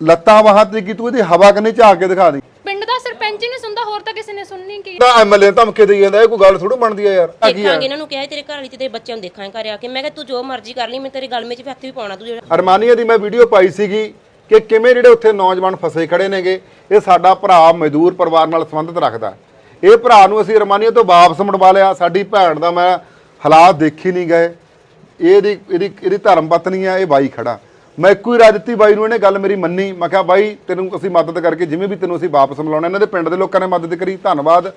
ਲੱਤਾਂ ਬਾਹਾਂ ਤੇ ਕੀ ਤੂੰ ਇਹਦੀ ਹਵਾ ਕੰਨੀ ਝਾਕ ਕੇ ਦਿਖਾ ਦੀ ਪਿੰਡ ਦਾ ਸਰਪੰਚ ਹੀ ਨਹੀਂ ਸੁਣਦਾ ਹੋਰ ਤਾਂ ਕਿਸੇ ਨੇ ਸੁਣਨੀ ਕੀ? ਤਾਂ ਐਮਐਲਏ ਧਮਕੇ ਦੇਈ ਜਾਂਦਾ ਇਹ ਕੋਈ ਗੱਲ ਥੋੜੋ ਬਣਦੀ ਆ ਯਾਰ। ਆ ਕੀ ਆ? ਦੇਖਾਂਗੇ ਇਹਨਾਂ ਨੂੰ ਕਿਹਾ ਸੀ ਤੇਰੇ ਘਰ ਵਾਲੀ ਤੇ ਤੇਰੇ ਬੱਚਿਆਂ ਨੂੰ ਦੇਖਾਂਗੇ ਘਰ ਆ ਕੇ। ਮੈਂ ਕਿਹਾ ਤੂੰ ਜੋ ਮਰਜ਼ੀ ਕਰ ਲਈ ਮੈਂ ਤੇਰੇ ਗਲ ਵਿੱਚ ਹੱਥ ਵੀ ਪਾਉਣਾ ਤੂੰ ਜਿਹੜਾ। ਅਰਮਾਨੀਆ ਦੀ ਮੈਂ ਵੀਡੀਓ ਪਾਈ ਸੀਗੀ ਕਿ ਕਿਵੇਂ ਜਿਹੜੇ ਉੱਥੇ ਨੌਜਵਾਨ ਫਸੇ ਖੜੇ ਨੇਗੇ ਇਹ ਸਾਡਾ ਭਰਾ ਮਜ਼ਦੂਰ ਪਰਿਵਾਰ ਨਾਲ ਸੰਬੰਧਿਤ ਰੱਖਦਾ। ਇਹ ਭਰਾ ਨੂੰ ਅਸੀਂ ਅਰਮਾਨੀਆ ਤੋਂ ਵਾਪਸ ਮੁੜਵਾ ਲਿਆ। ਸਾਡੀ ਭੈਣ ਦਾ ਮੈਂ ਹਾਲਾਤ ਦੇਖੀ ਨਹੀਂ ਗਏ। ਇਹਦੀ ਇਹਦੀ ਇਹਦੀ ਧਰਮ ਪਤਨੀ ਆ ਇਹ ਬਾਈ ਖੜਾ। ਮੈਂ ਇੱਕੋ ਹੀ ਰਾਜ ਦਿੱਤੀ, ਬਾਈ ਨੂੰ ਇਹਨੇ ਗੱਲ ਮੇਰੀ ਮੰਨੀ। ਮੈਂ ਕਿਹਾ, ਬਾਈ, ਤੈਨੂੰ ਅਸੀਂ ਮਦਦ ਕਰਕੇ, ਜਿਵੇਂ ਵੀ ਤੈਨੂੰ ਅਸੀਂ ਵਾਪਸ ਮਿਲਾਉਣਾ, ਇਹਨਾਂ ਦੇ ਪਿੰਡ ਦੇ ਲੋਕਾਂ ਨੇ ਮਦਦ ਕਰੀ, ਧੰਨਵਾਦ।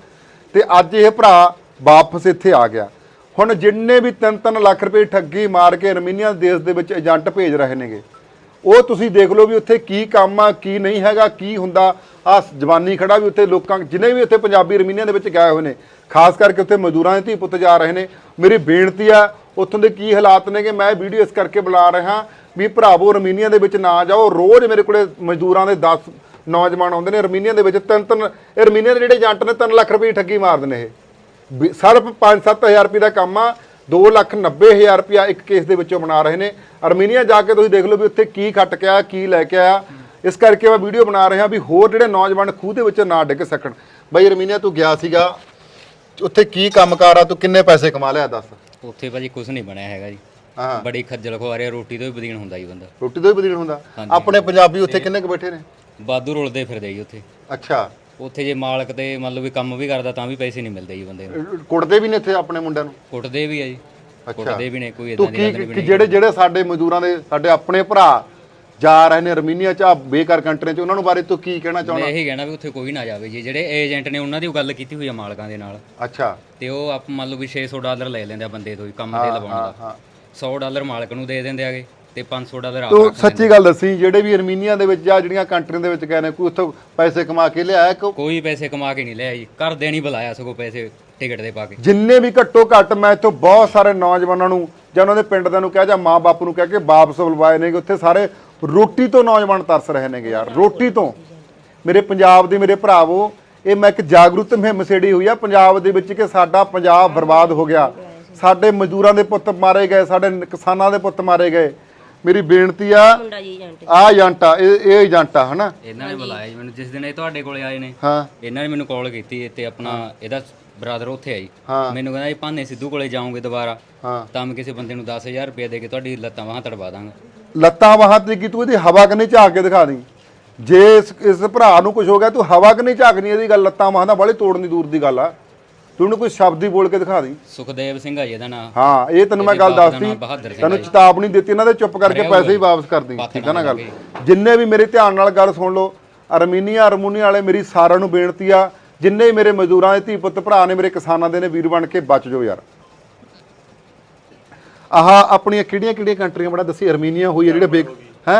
ਤੇ ਅੱਜ ਇਹ ਭਰਾ ਵਾਪਸ ਇੱਥੇ ਆ ਗਿਆ। ਹੁਣ ਜਿੰਨੇ ਵੀ 3-3 ਲੱਖ ਰੁਪਏ ਠੱਗੀ ਮਾਰ ਕੇ ਅਰਮੀਨੀਆ ਦੇਸ਼ ਦੇ ਵਿੱਚ ਏਜੰਟ ਭੇਜ ਰਹੇ ਨੇਗੇ, ਉਹ ਤੁਸੀਂ ਦੇਖ ਲਓ ਵੀ ਉੱਥੇ ਕੀ ਕੰਮ ਆ, ਕੀ ਨਹੀਂ ਹੈਗਾ, ਕੀ ਹੁੰਦਾ। ਆ ਜਵਾਨੀ ਖੜਾ ਵੀ ਉੱਥੇ ਲੋਕਾਂ, ਜਿਨੇ ਵੀ ਉੱਥੇ ਪੰਜਾਬੀ ਅਰਮੀਨੀਆ ਦੇ ਵਿੱਚ ਗਏ ਹੋਏ ਨੇ, ਖਾਸ ਕਰਕੇ ਉੱਥੇ ਮਜ਼ਦੂਰਾਂ ਦੇ ਧੀ ਪੁੱਤ ਜਾ ਰਹੇ ਨੇ। ਮੇਰੀ ਬੇਨਤੀ ਆ, ਉੱਥੋਂ ਦੇ ਕੀ ਹਾਲਾਤ ਨੇ ਕਿ ਮੈਂ ਵੀਡੀਓ ਇਸ ਕਰਕੇ ਬੁਲਾ ਰਿਹਾ ਵੀ ਭਰਾਵੋ ਅਰਮੀਨੀਆ ਦੇ ਵਿੱਚ ਨਾ ਜਾਓ। ਰੋਜ਼ ਮੇਰੇ ਕੋਲੇ ਮਜ਼ਦੂਰਾਂ ਦੇ 10 ਨੌਜਵਾਨ ਆਉਂਦੇ ਨੇ ਅਰਮੀਨੀਆ ਦੇ ਵਿੱਚ ਤਿੰਨ ਤਿੰਨ ਅਰਮੀਨੀਆ ਦੇ ਜਿਹੜੇ ਏਜੰਟ ਨੇ 3 ਲੱਖ ਰੁਪਏ ਠੱਗੀ ਮਾਰਦੇ ਨੇ ਇਹ। ਵੀ ਸਿਰਫ 5-7000 ਰੁਪਏ ਦਾ ਕੰਮ ਆ 290000 ਰੁਪਇਆ ਇੱਕ ਕੇਸ ਦੇ ਵਿੱਚੋਂ ਬਣਾ ਰਹੇ ਨੇ। ਅਰਮੀਨੀਆ ਜਾ ਕੇ ਤੁਸੀਂ ਦੇਖ ਲਓ ਵੀ ਉੱਥੇ ਕੀ ਖੱਟ ਕੇ ਆਇਆ, ਕੀ ਲੈ ਕੇ ਆਇਆ। ਇਸ ਕਰਕੇ ਮੈਂ ਵੀਡੀਓ ਬਣਾ ਰਿਹਾ ਵੀ ਹੋਰ ਜਿਹੜੇ ਨੌਜਵਾਨ ਖੂਹ ਦੇ ਵਿੱਚ ਨਾ ਡਿੱਗ ਸਕਣ। ਬਈ ਅਰਮੀਨੀਆ ਤੂੰ ਗਿਆ ਸੀਗਾ। ਉੱਥੇ ਕੀ ਕੰਮਕਾਰ ਆ? ਤੂੰ ਕਿੰਨੇ ਪੈਸੇ ਕਮਾ ਲਿਆ? ਦੱਸ। ਉੱਥੇ ਭਾਜੀ ਕੁਝ ਨਹੀਂ ਬਣਿਆ ਹੈਗਾ ਜੀ। ਹਾਂ। ਬੜੀ ਖੱਜਲ ਖੁਆਰੀ ਰੋਟੀ ਤੋਂ ਵੀ ਬਦੀਨ ਹੁੰਦਾ ਜੀ ਬੰਦਾ। ਰੋਟੀ ਤੋਂ ਵੀ ਬਦੀਨ ਹੁੰਦਾ। ਆਪਣੇ ਪੰਜਾਬੀ ਉੱਥੇ ਕਿੰਨੇ ਕੁ ਬੈਠੇ ਨੇ? ਬਾਦੂ ਰੁਲਦੇ ਫਿਰਦੇ ਜੀ ਉੱਥੇ। ਅੱਛਾ। ਉੱਥੇ ਜੇ ਮਾਲਕ ਤੇ ਮੰਨ ਲਓ ਵੀ ਕੰਮ ਵੀ ਕਰਦਾ ਤਾਂ ਵੀ ਪੈਸੇ ਨਹੀਂ ਮਿਲਦੇ ਜੀ ਬੰਦੇ ਨੂੰ। ਕੁੱਟਦੇ ਵੀ ਨੇ ਇੱਥੇ ਆਪਣੇ ਮੁੰਡਿਆਂ ਨੂੰ? ਕੁੱਟਦੇ ਵੀ ਆ ਜੀ। ਕੁੱਟਦੇ ਵੀ ਨੇ ਕੋਈ ਤੂੰ ਇਦਾਂ ਦੀ ਗੱਲ ਕੀ ਨਹੀਂ ਜਿਹੜੇ ਜਿਹੜੇ ਸਾਡੇ ਮਜ਼ਦੂਰਾਂ ਦੇ ਸਾਡੇ ਆਪਣੇ ਭਰਾ ਜਾ ਰਹੇ ਨੇ ਅਰਮੀਨੀਆ ਚ ਆ ਬੇਕਾਰ ਕੰਟਰੀ ਚ ਉਹਨਾਂ ਨੂੰ ਬਾਰੇ ਤੂੰ ਕੀ ਕਹਿਣਾ ਮੈਂ ਚਾਹੁੰਦਾ? ਇਹੀ ਕਹਿਣਾ ਵੀ ਉੱਥੇ ਕੋਈ ਨਾ ਜਾਵੇ ਜੀ। ਜਿਹੜੇ ਏਜੰਟ ਨੇ ਉਹਨਾਂ ਦੀ ਉਹ ਗੱਲ ਕੀਤੀ ਹੋਈ ਆ ਮਾਲਕਾਂ ਦੇ ਨਾਲ। ਅੱਛਾ। ਤੇ ਉਹ ਆਪ ਮੰਨ ਲਓ ਵੀ 600 ਡਾਲਰ ਲੈ ਲੈਂਦੇ ਆ ਬੰਦੇ ਤੋਂ ਹੀ ਕੰਮ ਤੇ ਲਵਾਉਣ ਦਾ। ਹਾਂ। 100 ਡਾਲਰ ਮਾਲਕ ਨੂੰ ਦੇ ਦਿੰਦੇ ਆਗੇ ਤੇ 500 ਡਾਲਰ ਆਪ ਤੂੰ ਰੱਖ ਸੱਚੀ ਗੱਲ ਦੱਸੀ ਜਿਹੜੇ ਵੀ ਅਰਮੀਨੀਆ ਦੇ ਵਿੱਚ ਜਾਂ ਜਿਹੜੀਆਂ ਕੰਟਰੀਆਂ ਦੇ ਵਿੱਚ ਗਏ ਨੇ ਕੋਈ ਉੱਥੋਂ ਪੈਸੇ ਕਮਾ ਕੇ ਲਿਆਇਆ ਕਿ ਕੋਈ ਪੈਸੇ ਕਮਾ ਕੇ ਨਹੀਂ ਲਿਆ ਜੀ ਘਰ ਦੇ ਨਹੀਂ ਬੁਲਾਇਆ ਸਗੋਂ ਪੈਸੇ ਟਿਕਟ ਦੇ ਪਾ ਕੇ। ਜਿੰਨੇ ਵੀ ਘੱਟੋ ਘੱਟ ਮੈਂ ਇੱਥੋਂ ਬਹੁਤ ਸਾਰੇ ਨੌਜਵਾਨਾਂ ਨੂੰ ਜਾਂ ਉਹਨਾਂ ਦੇ ਪਿੰਡ ਦੇ ਨੂੰ ਕਹਿ ਜਾਂ ਮਾਂ-ਬਾਪ ਨੂੰ ਕਹਿ ਕੇ ਵਾਪਸ ਬੁਲਵਾਏ ਨੇਗੇ ਉੱਥੇ ਸਾਰੇ ਰੋਟੀ ਤੋਂ ਨੌਜਵਾਨ ਤਰਸ ਰਹੇ ਨੇਗੇ ਯਾਰ ਰੋਟੀ ਤੋਂ। ਮੇਰੇ ਪੰਜਾਬ ਦੇ ਮੇਰੇ ਭਰਾਵੋ ਇਹ ਮੈਂ ਇੱਕ ਜਾਗਰੂਕ ਮੁਹਿੰਮ ਛੇੜੀ ਹੋਈ ਆ ਪੰਜਾਬ ਦੇ ਵਿੱਚ ਕਿ ਸਾਡਾ ਪੰਜਾਬ ਬਰਬਾਦ ਹੋ ਗਿਆ। ਸਾਡੇ ਮਜ਼ਦੂਰਾਂ ਦੇ ਪੁੱਤ ਮਾਰੇ ਗਏ ਸਾਡੇ ਕਿਸਾਨਾਂ ਦੇ ਪੁੱਤ ਮਾਰੇ ਗਏ। ਮੇਰੀ ਬੇਨਤੀ ਆ ਮੁੰਡਾ ਜੀ ਏਜੰਟ ਆ ਏਜੰਟ ਆ ਇਹ ਇਹ ਏਜੰਟ ਆ ਹਨਾ? ਇਹਨਾਂ ਨੇ ਬੁਲਾਇਆ ਜੀ ਮੈਨੂੰ ਜਿਸ ਦਿਨ ਇਹ ਤੁਹਾਡੇ ਕੋਲੇ ਆਏ ਨੇ ਹਾਂ। ਇਹਨਾਂ ਨੇ ਮੈਨੂੰ ਕਾਲ ਕੀਤੀ ਤੇ ਆਪਣਾ ਇਹਦਾ ਬ੍ਰਦਰ ਉੱਥੇ ਆਈ। ਮੈਨੂੰ ਕਹਿੰਦਾ ਜੀ ਭਾਨੇ ਸਿੱਧੂ ਕੋਲੇ ਜਾਓਗੇ ਦੁਬਾਰਾ ਹਾਂ। ਤਾਂ ਮੈਂ ਕਿਸੇ ਬੰਦੇ ਨੂੰ 10000 ਰੁਪਏ ਦੇ ਕੇ ਤੁਹਾਡੀ ਲੱਤਾਂ ਬਾਹਾਂ ਤੜਵਾ ਦਾਂਗਾ। ਲੱਤਾਂ ਬਾਹਾਂ ਤੇ ਕੀ ਤੂੰ ਇਹਦੀ ਹਵਾ ਕੰਨੀ ਝਾਕ ਕੇ ਦਿਖਾ ਦੀ? ਜੇ ਇਸ ਇਸ ਭਰਾ ਨੂੰ ਕੁਝ ਹੋ ਗਿਆ ਤੂੰ ਹਵਾ ਕੰਨੀ ਝਾਕਣੀ ਇਹਦੀ ਗੱਲ ਲੱਤਾਂ ਬਾਹਾਂ ਦਾ ਬੜੇ ਤੋੜਨ ਦੀ ਦੂਰ ਦੀ ਗੱਲ ਆ। ਤੂੰ ਉਹਨੂੰ ਕੋਈ ਸ਼ਬਦ ਹੀ ਬੋਲ ਕੇ ਦਿਖਾ ਦੀ। ਸੁਖਦੇਵ ਸਿੰਘ ਆ ਜੀ ਇਹਦਾ ਨਾਂ। ਹਾਂ ਇਹ ਤੈਨੂੰ ਮੈਂ ਗੱਲ ਦਾ ਦੱਸਤੀ। ਨਾਮ ਤੈਨੂੰ। ਚੇਤਾਵਨੀ ਦਿੱਤੀ ਇਹਨਾਂ ਦੇ ਚੁੱਪ ਕਰਕੇ ਪੈਸੇ ਹੀ ਵਾਪਸ ਕਰ ਦੀ ਠੀਕ ਆ ਨਾ ਗੱਲ? ਜਿੰਨੇ ਵੀ ਮੇਰੇ ਧਿਆਨ ਨਾਲ ਗੱਲ ਸੁਣ ਲਓ ਅਰਮੀਨੀਆ ਅਰਮੂਨੀਆ ਵਾਲੇ ਮੇਰੀ ਸਾਰਿਆਂ ਨੂੰ ਬੇਨਤੀ ਆ ਜਿੰਨੇ ਵੀ ਮੇਰੇ ਮਜ਼ਦੂਰਾਂ ਦੇ ਧੀ ਪੁੱਤ ਭਰਾ ਨੇ ਮੇਰੇ ਕਿਸਾਨਾਂ ਦੇ ਨੇ ਵੀਰ ਬਣ ਕੇ ਬਚ ਜਾਓ ਯਾਰ। ਆਹ ਆਪਣੀਆਂ ਕਿਹੜੀਆਂ ਕਿਹੜੀਆਂ ਕੰਟਰੀਆਂ ਬੜਾ ਦੱਸੀ ਅਰਮੀਨੀਆ ਹੋਈ ਹੈ ਜਿਹੜੇ ਬੇਗ ਹੈ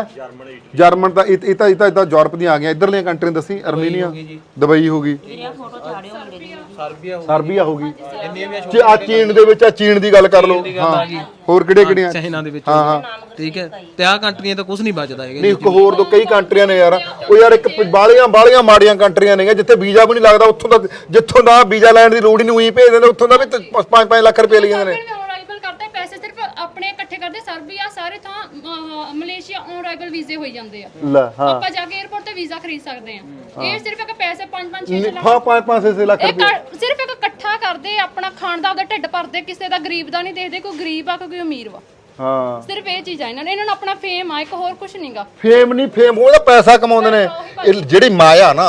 ਜਰਮਨ ਤਾਂ ਇਹ ਤਾਂ ਇਹ ਤਾਂ ਯੂਰਪ ਦੀਆਂ ਆ ਗਈਆਂ ਇਧਰਲੀਆਂ ਕੰਟਰੀਆਂ ਦੱਸੀ ਅਰਮੀਨੀਆ ਦੁਬਈ ਹੋ ਗਈ। ਵੀਰੇ ਫੋਟੋ ਛਾੜਿਓ ਮੁੰਡੇ ਦੀ ਸਰਬੀਆ ਹੋ ਗਈ। ਜੇ ਆ ਚੀਨ ਦੇ ਵਿੱਚ ਆ ਚੀਨ ਦੀ ਗੱਲ ਕਰ ਲਓ। ਹਾਂ। ਹੋਰ ਕਿਹੜੇ ਕਿਹੜੀਆਂ? ਚਾਈਨਾ ਦੇ ਵਿੱਚ ਹਾਂ ਹਾਂ। ਠੀਕ ਹੈ। ਤੇ ਆਹ ਕੰਟਰੀਆਂ ਤਾਂ ਕੁਝ ਨਹੀਂ ਬਚਦਾ ਹੈਗਾ ਨਹੀਂ ਇੱਕ ਹੋਰ ਤੋਂ ਕਈ ਕੰਟਰੀਆਂ ਨੇ ਯਾਰ। ਉਹ ਯਾਰ ਇੱਕ ਬਾਲੀਆਂ ਬਾਲੀਆਂ ਮਾੜੀਆਂ ਕੰਟਰੀਆਂ ਨੇ ਜਿੱਥੇ ਵੀਜ਼ਾ ਵੀ ਨਹੀਂ ਲੱਗਦਾ ਉੱਥੋਂ ਦਾ ਜਿੱਥੋਂ ਦਾ ਵੀਜ਼ਾ ਲੈਣ ਦੀ ਲੋੜ ਹੀ ਨਹੀਂ ਉਹੀ ਭੇਜ ਦਿੰਦੇ ਉੱਥੋਂ ਦਾ ਵੀ 5-5 ਲੱਖ ਰੁਪਏ ਲਈ ਜਾਂਦੇ ਨੇ। ਅਰਾਈਵਲ ਕਰਦੇ ਪੈਸੇ ਸਿਰਫ ਆਪਣੇ ਇਕੱਠੇ ਕਰਦੇ ਸਰਬੀਆ ਸਾਰੇ ਥਾਂ ਮਲੇਸ਼ੀਆ ਔਨ ਅਰਾਈਵਲ ਵੀਜ਼ੇ ਹੋਈ ਜਾਂਦੇ ਆ। ਆਪਾਂ ਜਾ ਕੇ 에어ਪੋਰਟ ਤੇ ਵੀਜ਼ਾ ਖਰੀਦ ਸਕਦੇ ਆ। ਇਹ ਸਿਰਫ ਇੱਕ ਪੈਸੇ 5-5 6 ਲੱਖ ਹਾਂ 5-5 ਲੱਖ ਇਹ ਕਰ- ਸਿਰਫ ਇੱਕ ਇਕੱਠਾ ਕਰਦੇ ਆਪਣਾ ਖਾਣ ਦਾ ਉਹਦਾ ਢਿੱਡ ਭਰਦੇ ਕਿਸੇ ਦਾ ਗਰੀਬ ਦਾ ਨਹੀਂ ਦੇਖਦੇ ਕੋਈ ਗਰੀਬ ਆ ਕੋਈ ਅਮੀਰ ਵਾ। ਹਾਂ। ਸਿਰਫ ਇਹ ਚੀਜ਼ ਆ ਇਹਨਾਂ ਨੇ ਇਹਨਾਂ ਨੂੰ ਆਪਣਾ ਫੇਮ ਆ ਇੱਕ ਹੋਰ ਕੁਝ ਨਹੀਂਗਾ ਫੇਮ ਨਹੀਂ ਫੇਮ ਉਹਦਾ ਪੈਸਾ ਕਮਾਉਂਦੇ ਨੇ। ਇਹ ਜਿਹੜੀ ਮਾਇਆ ਨਾ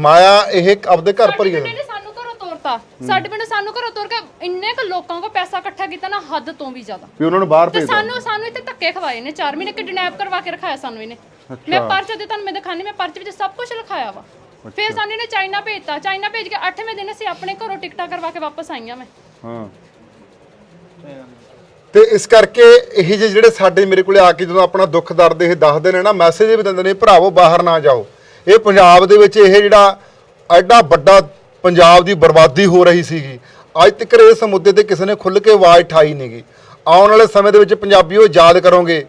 ਮਾਇਆ ਇਹ ਆਪਦੇ ਘਰ ਭਰੀ ਜਾਂਦੇ ਨੇ ਸਾਨੂੰ ਘਰੋਂ ਤੋਰਤਾ। ਸਾਡੇ ਪਿੰਡ ਸਾਨੂੰ ਘਰੋਂ ਤੋਰ ਕੇ ਇੰਨੇ ਕੁ ਲੋਕਾਂ ਕੋ ਪੈਸਾ ਇਕੱਠਾ ਕੀਤਾ ਨਾ ਹੱਦ ਤੋਂ ਵੀ ਜ਼ਿਆਦਾ। ਵੀ ਉਹਨਾਂ ਨੂੰ ਬਾਹਰ ਤੇ ਭੇਜ ਸਾਨੂੰ ਸਾਨੂੰ ਇੱਥੇ ਧੱਕੇ ਖਵਾਏ ਨੇ 4 ਮਹੀਨੇ ਕਿਡਨੈਪ ਕਰਵਾ ਕੇ ਰਖਾਇਆ ਸਾਨੂੰ ਇਹਨੇ। ਮੈਂ ਪਰਚੇ ਤੇ ਤੁਹਾਨੂੰ ਮੈਂ ਦਿਖਾਣੀ ਮੈਂ ਪਰਚੇ ਵਿੱਚ ਸਭ ਕੁਝ ਲਿਖਾਇਆ ਵਾ। ਫਿਰ ਸਾਨੂੰ ਇਹਨੇ ਚਾਈਨਾ ਭੇਜਤਾ ਚਾਈਨਾ ਭੇਜ ਕੇ 8ਵੇਂ ਦਿਨ ਅਸੀਂ ਆਪਣੇ ਘਰੋਂ ਟਿਕਟਾਂ ਕਰਵਾ ਕੇ ਵਾਪਸ ਆਈਆਂ ਮੈਂ। ਹਾਂ। ਤੇ ਇਸ ਕਰਕੇ ਇਹ ਜਿਹੇ ਜਿਹੜੇ ਸਾਡੇ ਮੇਰੇ ਕੋਲੇ ਆ ਕੇ ਜਦੋਂ ਆਪਣਾ ਦੁੱਖ ਦਰਦ ਇਹ ਦੱਸਦੇ ਨੇ ਨਾ ਮੈਸੇਜ ਵੀ ਦਿੰਦੇ ਨੇ ਭਰਾਵੋ ਬਾਹਰ ਨਾ ਜਾਓ। ਇਹ ਪੰਜਾਬ ਦੇ ਵਿੱਚ ਇਹ ਜਿਹੜਾ ਐਡਾ ਵੱਡਾ ਪੰਜਾਬ ਦੀ ਬਰਬਾਦੀ ਹੋ ਰਹੀ ਸੀਗੀ। ਅੱਜ ਤੱਕ ਇਸ ਮੁੱਦੇ ਤੇ ਕਿਸੇ ਨੇ ਖੁੱਲ੍ਹ ਕੇ ਆਵਾਜ਼ ਠਾਈ ਨਹੀਂਗੀ ਆਉਣ ਵਾਲੇ ਸਮੇਂ ਦੇ ਵਿੱਚ ਪੰਜਾਬੀਓ ਯਾਦ ਕਰੋਗੇ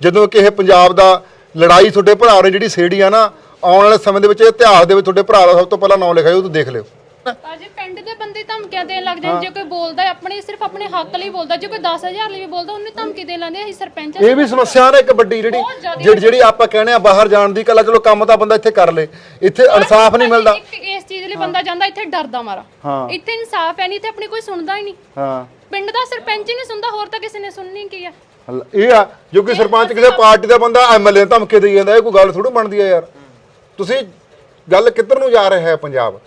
ਜਦੋਂ ਕਿ ਇਹ ਪੰਜਾਬ ਦਾ ਲੜਾਈ ਤੁਹਾਡੇ ਭਰਾ ਨੇ ਜਿਹੜੀ ਛੇੜੀ ਆ ਨਾ ਆਉਣ ਵਾਲੇ ਸਮੇਂ ਦੇ ਵਿੱਚ ਇਤਿਹਾਸ ਦੇ ਵਿੱਚ ਤੁਹਾਡੇ ਭਰਾ ਦਾ ਸਭ ਤੋਂ ਪਹਿਲਾਂ ਨਾਮ ਲਿਖਾਇਓ ਤੂੰ ਦੇਖ ਲਿਓ। ਅਜੇ ਪਿੰਡ ਦੇ ਬੰਦੇ ਧਮਕੀਆਂ ਦੇਣ ਲੱਗ ਜਾਂਦੇ ਜੇ ਕੋਈ ਬੋਲਦਾ ਹੈ ਆਪਣੇ ਸਿਰਫ ਆਪਣੇ ਹੱਕ ਲਈ ਬੋਲਦਾ ਜੇ ਕੋਈ 10000 ਲਈ ਵੀ ਬੋਲਦਾ ਉਹਨੂੰ ਧਮਕੀ ਦੇਣ ਲੈਂਦੇ ਅਸੀਂ ਸਰਪੰਚ ਇਹ ਵੀ ਸਮੱਸਿਆ ਨਾ ਇੱਕ ਵੱਡੀ ਜਿਹੜੀ ਬਹੁਤ ਜ਼ਿਆਦਾ ਜਿਹੜੀ ਜਿਹੜੀ ਆਪਾਂ ਕਹਿੰਦੇ ਆ ਬਾਹਰ ਜਾਣ ਦੀ ਕਲਾ ਚਲੋ ਕੰਮ ਤਾਂ ਬੰਦਾ ਇੱਥੇ ਕਰ ਲੇ ਇੱਥੇ ਇਨਸਾਫ ਨਹੀਂ ਮਿਲਦਾ। ਇੱਕ ਇਸ ਚੀਜ਼ ਲਈ ਬੰਦਾ ਜਾਂਦਾ ਇੱਥੇ ਡਰਦਾ ਮਾਰਾ। ਹਾਂ। ਇੱਥੇ ਇਨਸਾਫ ਹੈ ਨਹੀਂ ਤੇ ਆਪਣੀ ਕੋਈ ਸੁਣਦਾ ਹੀ ਨਹੀਂ। ਹਾਂ। ਪਿੰਡ ਦਾ ਸਰਪੰਚ ਹੀ ਨਹੀਂ ਸੁਣਦਾ ਹੋਰ ਤਾਂ ਕਿਸੇ ਨੇ ਸੁਣਨੀ ਕੀ ਆ? ਹਲ- ਇਹ ਆ, ਜੋ ਕਿ ਸਰਪੰਚ ਕਿਸੇ ਪਾਰਟੀ ਦਾ ਬੰਦਾ ਐਮਐਲਏ ਨੂੰ ਧਮਕੇ ਦੇਈ ਜਾਂਦਾ, ਇਹ ਕੋਈ ਗੱਲ ਥੋੜੀ ਬਣਦੀ ਆ ਯਾਰ। ਤੁਸੀਂ ਗੱਲ ਕਿੱਧਰ ਨੂੰ ਜਾ ਰਿਹਾ ਹੈ ਪੰਜਾਬ?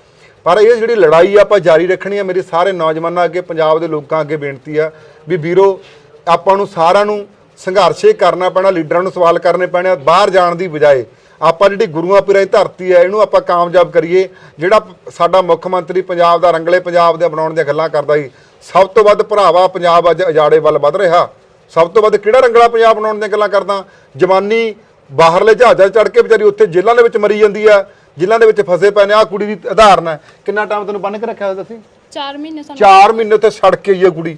ਪਰ ਇਹ ਜਿਹੜੀ ਲੜਾਈ ਆ, ਆਪਾਂ ਜਾਰੀ ਰੱਖਣੀ ਆ, ਮੇਰੇ ਸਾਰੇ ਨੌਜਵਾਨਾਂ ਅੱਗੇ, ਪੰਜਾਬ ਦੇ ਲੋਕਾਂ ਅੱਗੇ ਬੇਨਤੀ ਆ ਵੀ ਵੀਰੋ, ਆਪਾਂ ਨੂੰ ਸਾਰਿਆਂ ਨੂੰ ਸੰਘਰਸ਼ ਕਰਨਾ ਪੈਣਾ, ਲੀਡਰਾਂ ਨੂੰ ਸਵਾਲ ਕਰਨੇ ਪੈਣੇ ਆ, ਬਾਹਰ ਜਾਣ ਦੀ ਬਜਾਏ ਆਪਾਂ ਜਿਹੜੀ ਗੁਰੂਆਂ ਪੀਰਾਂ ਦੀ ਧਰਤੀ ਹੈ ਇਹਨੂੰ ਆਪਾਂ ਕਾਮਯਾਬ ਕਰੀਏ, ਜਿਹੜਾ ਪ- ਸਾਡਾ ਮੁੱਖ ਮੰਤਰੀ ਪੰਜਾਬ ਦਾ ਰੰਗਲੇ ਪੰਜਾਬ ਦੇ ਬਣਾਉਣ ਦੀਆਂ ਗੱਲਾਂ ਕਰਦਾ ਸੀ, ਸਭ ਤੋਂ ਵੱਧ ਭਰਾਵਾ ਪੰਜਾਬ ਅੱਜ ਅਜਾੜੇ ਵੱਲ ਵੱਧ ਰਿਹਾ। ਸਭ ਤੋਂ ਵੱਧ ਕਿਹੜਾ ਰੰਗਲਾ ਪੰਜਾਬ ਬਣਾਉਣ ਦੀਆਂ ਗੱਲਾਂ ਕਰਦਾ? ਜਵਾਨੀ ਬਾਹਰਲੇ ਜਹਾਜ਼ਾਂ ਚੜ ਕੇ ਵਿਚਾਰੀ ਉੱਥੇ ਜੇਲ੍ਹਾਂ ਦੇ ਵਿੱਚ ਮਰੀ ਜਾਂਦੀ ਆ ਜੇਲ੍ਹਾਂ ਦੇ ਵਿੱਚ ਫਸੇ ਪਏ ਨੇ ਆ ਕੁੜੀ ਦੀ ਉਦਾਹਰਨ ਹੈ। ਕਿੰਨਾ ਟਾਈਮ ਤੈਨੂੰ ਬੰਨ ਕੇ ਰੱਖਿਆ ਹੋਇਆ ਤੁਸੀਂ 4 ਮਹੀਨੇ ਸਾਨੂੰ 4 ਮਹੀਨੇ ਉੱਥੇ ਸੜ ਕੇ ਆਈ ਹੈ ਕੁੜੀ।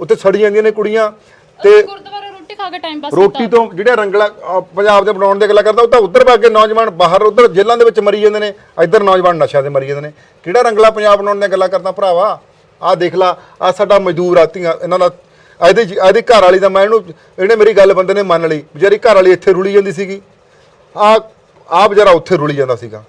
ਉੱਥੇ ਸੜੀ ਜਾਂਦੀਆਂ ਨੇ ਕੁੜੀਆਂ। ਤੇ ਗੁਰਦੁਆਰੇ ਰੋਟੀ ਖਾ ਕੇ ਟਾਈਮ ਪਾਸ ਰੋਟੀ ਤੋਂ ਜਿਹੜੇ ਰੰਗਲਾ ਅਹ ਪੰਜਾਬ ਦੇ ਬਣਾਉਣ ਦੀ ਗੱਲਾਂ ਕਰਦਾ ਉਹ ਤਾਂ ਉੱਧਰ ਪਾ ਕੇ ਨੌਜਵਾਨ ਬਾਹਰ ਉੱਧਰ ਜੇਲ੍ਹਾਂ ਦੇ ਵਿੱਚ ਮਰੀ ਜਾਂਦੇ ਨੇ ਇੱਧਰ ਨੌਜਵਾਨ ਨਸ਼ਿਆਂ ਦੇ ਮਰੀ ਜਾਂਦੇ ਨੇ। ਕਿਹੜਾ ਰੰਗਲਾ ਪੰਜਾਬ ਬਣਾਉਣ ਦੀਆਂ ਗੱਲਾਂ ਕਰਦਾ ਭਰਾਵਾ? ਆਹ ਦੇਖ ਲਾ ਆ ਸਾਡਾ ਮਜ਼ਦੂਰ ਆਤੀਆਂ ਇਹਨਾਂ ਦਾ ਇਹਦੀ ਇਹਦੀ ਘਰ ਵਾਲੀ ਦਾ ਮੈਂ ਇਹਨੂੰ ਇਹਨੇ ਮੇਰੀ ਗੱਲ ਬੰਦੇ ਨੇ ਮੰਨ ਲਈ ਵਿਚਾਰੀ ਘਰ ਵਾਲੀ ਇੱਥੇ ਰੁਲੀ ਜਾਂਦੀ ਸੀਗੀ। ਆ ਆ ਵਿਚਾਰਾ ਉੱਥੇ ਰੁਲੀ ਜਾਂਦਾ ਸੀਗਾ।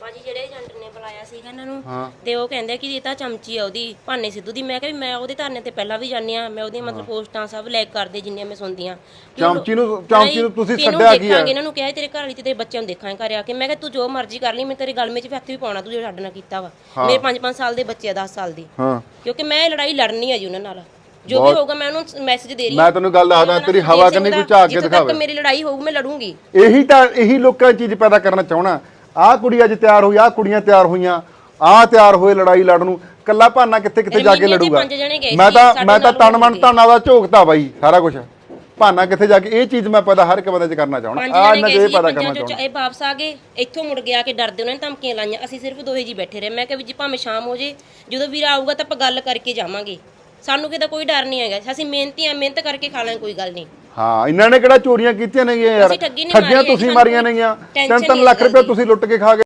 ਭਾਜੀ ਜਿਹੜੇ ਏਜੰਟ ਨੇ ਬੁਲਾਇਆ ਸੀਗਾ ਇਹਨਾਂ ਨੂੰ ਤੇ ਉਹ ਕਹਿੰਦੇ ਕਿ ਇਹ ਤਾਂ ਚਮਚੀ ਆ ਉਹਦੀ ਭਾਨੇ ਸਿੱਧੂ ਦੀ। ਮੈਂ ਕਿਹਾ ਵੀ ਮੈਂ ਉਹਦੇ ਧਰਨੇ ਤੇ ਪਹਿਲਾਂ ਵੀ ਜਾਂਦੀ ਆ ਮੈਂ ਉਹਦੀਆਂ ਮਤਲਬ ਪੋਸਟਾਂ ਸਭ ਲਾਈਕ ਕਰਦੇ ਜਿੰਨੀਆਂ ਮੈਂ ਸੁਣਦੀ ਆ ਚਮਚੀ ਨੂੰ ਚਮਚੀ ਨੂੰ ਤੁਸੀਂ ਛੱਡਿਆ ਕੀ ਆ? ਦੇਖਾਂਗੇ? ਇਹਨਾਂ ਨੂੰ ਕਿਹਾ ਤੇਰੇ ਘਰ ਵਾਲੀ ਤੇ ਤੇਰੇ ਬੱਚਿਆਂ ਨੂੰ ਦੇਖਾਂਗੇ ਘਰ ਆ ਕੇ। ਮੈਂ ਕਿਹਾ ਤੂੰ ਜੋ ਮਰਜ਼ੀ ਕਰ ਲਈ ਮੈਂ ਤੇਰੇ ਗਲ ਵਿੱਚ ਵੀ ਹੱਥ ਵੀ ਪਾਉਣਾ ਤੂੰ ਜੋ ਸਾਡੇ ਨਾਲ ਕੀਤਾ ਵਾ। ਮੇਰੇ 5-5 ਸਾਲ ਦੇ ਬੱਚੇ ਆ 10 ਸਾਲ ਦੀ। ਹਾਂ। ਕਿਉਂਕਿ ਮੈਂ ਇਹ ਲੜਾਈ ਲੜਨੀ ਆ ਜੀ ਉਹਨਾਂ ਨਾਲ। ਜੋ ਵੀ ਹੋਊਗਾ ਮੈਂ ਉਹਨੂੰ ਮੈਸੇਜ ਦੇ ਰਹੀ ਮੈਂ ਤੈਨੂੰ ਗੱਲ ਦੱਸਦਾ ਤੇਰੀ ਹਵਾ ਕੰਨੀ ਕੋਈ ਝਾਕ ਕੇ ਦਿਖਾਵੇ। ਤੱਕ ਮੇਰੀ ਲੜਾਈ ਹੋਊਗੀ ਮੈਂ ਲੜੂੰਗੀ। ਇਹੀ ਤਾਂ ਇਹੀ ਲੋਕਾਂ ਚੀਜ਼ ਪੈਦਾ ਕਰਨਾ ਚਾਹਣਾ ਆਹ ਕੁੜੀ ਅੱਜ ਤਿਆਰ ਹੋਈ ਆਹ ਕੁੜੀਆਂ ਤਿਆਰ ਹੋਈਆਂ ਆਹ ਤਿਆਰ ਹੋਏ ਲੜਾਈ ਲੜਨ ਨੂੰ। ਕੱਲਾ ਭਾਨਾ ਕਿੱਥੇ ਕਿੱਥੇ ਜਾ ਕੇ ਲੜੂਗਾ? ਮੈਂ ਤਾਂ ਮੈਂ ਤਾਂ ਤਨ ਮਨ ਧਨ ਦਾ ਝੋਕਤਾ ਬਾਈ ਸਾਰਾ ਕੁਝ ਭਾਨਾ ਕਿੱਥੇ ਜਾ ਕੇ ਇਹ ਚੀਜ਼ ਮੈਂ ਪੈਦਾ ਹਰ ਇੱਕ ਬੰਦੇ 'ਚ ਕਰਨਾ ਚਾਹਣਾ ਜਣੇ ਨਾ ਇਹ ਪੰਜਾਂ ਕਰਨਾ ਚਾਹਣਾ ਇਹ ਵਾਪਸ ਆ ਗਏ ਇੱਥੋਂ ਮੁੜ ਗਿਆ ਕਿ ਡਰਦੇ ਉਹਨਾਂ ਨੇ ਧਮਕੀਆਂ ਲਾਈਆਂ ਅਸੀਂ ਸਿਰਫ ਦੋਹੇ ਜੀ ਬੈਠੇ ਰਹੇ। ਮੈਂ ਕਿਹਾ ਵੀ ਜੀ ਭਾਵੇਂ ਸ਼ਾਮ ਹੋ ਜੇ ਜਦੋਂ ਵੀਰ ਆਊਗਾ ਤਾਂ ਆਪਾਂ ਗੱਲ ਕਰਕੇ ਜਾਵਾਂਗੇ। ਸਾਨੂੰ ਕਿਤੇ ਕੋਈ ਡਰ ਨਹੀਂ ਹੈਗਾ। ਅਸੀਂ ਮਿਹਨਤੀ ਆ ਮਿਹਨਤ ਕਰਕੇ ਖਾ ਲਾਂਗੇ ਕੋਈ ਗੱਲ ਨਹੀਂ। ਹਾਂ ਇਹਨਾਂ ਨੇ ਕਿਹੜਾ ਚੋਰੀਆਂ ਕੀਤੀਆਂ ਨੇਗੀਆਂ ਯਾਰ? ਅਸੀਂ ਠੱਗੀ ਨਹੀਂ ਠੱਗੀਆਂ ਮਾਰੀ, ਤੁਸੀਂ ਸਾਨੂੰ ਮਾਰੀਆਂ ਨੇਗੀਆਂ। ਟੈਨਸ਼ਨ 3-3 ਨਹੀਂ ਲੱਖ ਰੁਪਏ। ਤੁਸੀਂ ਲੁੱਟ ਕੇ ਖਾ ਗਏ।